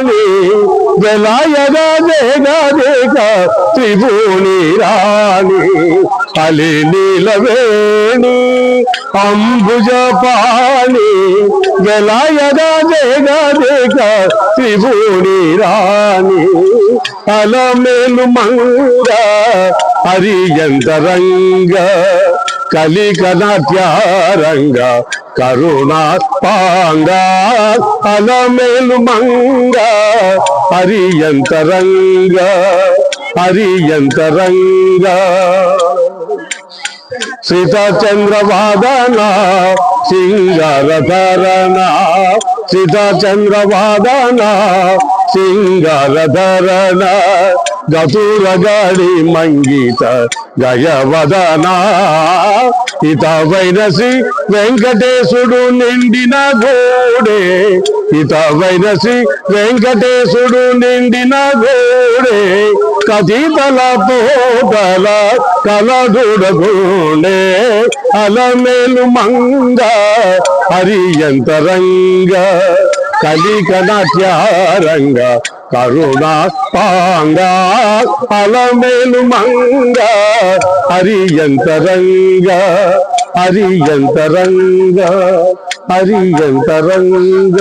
రాణి జలాయగా దేగా దేగ త్రిభువని రాణి అలి నీలవేణి అంబుజ పాణి జలాయగా దేగ త్రిభువని రాణి అల మేలు మంగ హరియంతరంగ కలిక నాట్యారంగ కరుణాత్పాంగ అలమేలు మంగ హరియంతరంగ హరియంతరంగ సీతాచంద్రవాదన సింగారధరణ సీతాచంద్రవాదన సింగారధరణ గతురగాడి మంగీత గయవదన. ఇతవైన శ్రీ వెంకటేశుడు నిండిన గోడే. ఇతవైన శ్రీ వెంకటేశుడు నిండిన గోడే. కథితల పోటల కలదుడగోడే అలమేలు మంగ హరియంతరంగ. కలిక నాట్యారంగ కరుణాపాంగ అలమేలు మంగ హరియంతరంగ హరియంతరంగ హరియంతరంగ